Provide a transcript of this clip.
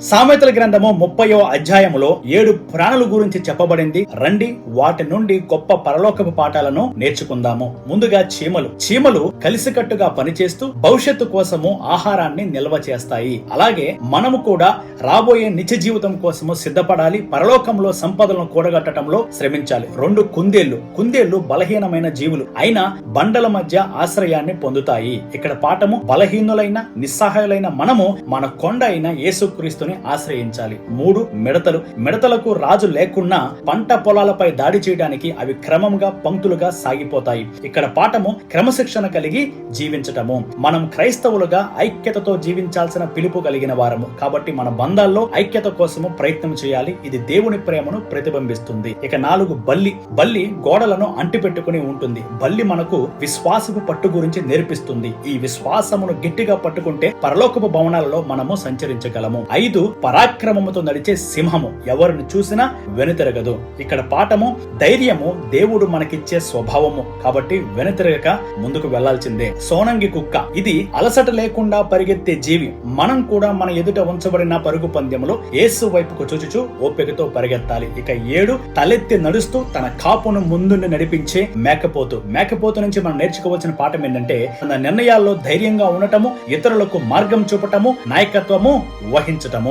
సామెతల గ్రంథము ముప్పయో అధ్యాయములో ఏడు ప్రాణుల గురించి చెప్పబడింది. రండి వాటి నుండి గొప్ప పరలోకపు పాఠాలను నేర్చుకుందాము. ముందుగా చీమలు. చీమలు కలిసికట్టుగా పనిచేస్తూ భవిష్యత్తు కోసము ఆహారాన్ని నిల్వ చేస్తాయి. అలాగే మనము కూడా రాబోయే నిత్య జీవితం కోసము సిద్ధపడాలి. పరలోకంలో సంపదలను కూడగట్టడంలో శ్రమించాలి. రెండు కుందేళ్ళు. కుందేళ్ళు బలహీనమైన జీవులు. అయినా బండల మధ్య ఆశ్రయాన్ని పొందుతాయి. ఇక్కడ పాఠము బలహీనులైన నిస్సహాయులైన మనము మన కొండ అయిన యేసుక్రీస్తు తీసుకుని ఆశ్రయించాలి. మూడు మిడతలు. మిడతలకు రాజు లేకున్నా పంట పొలాలపై దాడి చేయడానికి అవి క్రమంగా పంక్తులుగా సాగిపోతాయి. ఇక్కడ పాఠము క్రమశిక్షణ కలిగి జీవించటము. మనం క్రైస్తవులుగా ఐక్యతతో జీవించాల్సిన పిలుపు కలిగిన వారము. కాబట్టి మన బంధాల్లో ఐక్యత కోసము ప్రయత్నం చేయాలి. ఇది దేవుని ప్రేమను ప్రతిబింబిస్తుంది. ఇక నాలుగు బల్లి. బల్లి గోడలను అంటిపెట్టుకుని ఉంటుంది. బల్లి మనకు విశ్వాసపు పట్టు గురించి నేర్పిస్తుంది. ఈ విశ్వాసమును గట్టిగా పట్టుకుంటే పరలోకపు భవనాలలో మనము సంచరించగలము. ఐదు పరాక్రమముతో నడిచే సింహము. ఎవరిని చూసినా వెనుతిరగదు. ఇక్కడ పాఠము ధైర్యము దేవుడు మనకిచ్చే స్వభావము. కాబట్టి వెనుతిరగక ముందుకు వెళ్ళాల్సిందే. సోనంగి కుక్క. ఇది అలసట లేకుండా పరిగెత్తే జీవి. మనం కూడా మన ఎదుట ఉంచబడిన పరుగు పందెములో యేసు వైపుకు చూచుచు ఓపికతో పరిగెత్తాలి. ఇక ఏడు తలెత్తి నడుస్తూ తన కాపును ముందుండి నడిపించే మేకపోతు. మేకపోతు నుంచి మనం నేర్చుకోవాల్సిన పాఠం ఏంటంటే తన నిర్ణయాల్లో ధైర్యంగా ఉండటము ఇతరులకు మార్గం చూపటము నాయకత్వము వహించటము.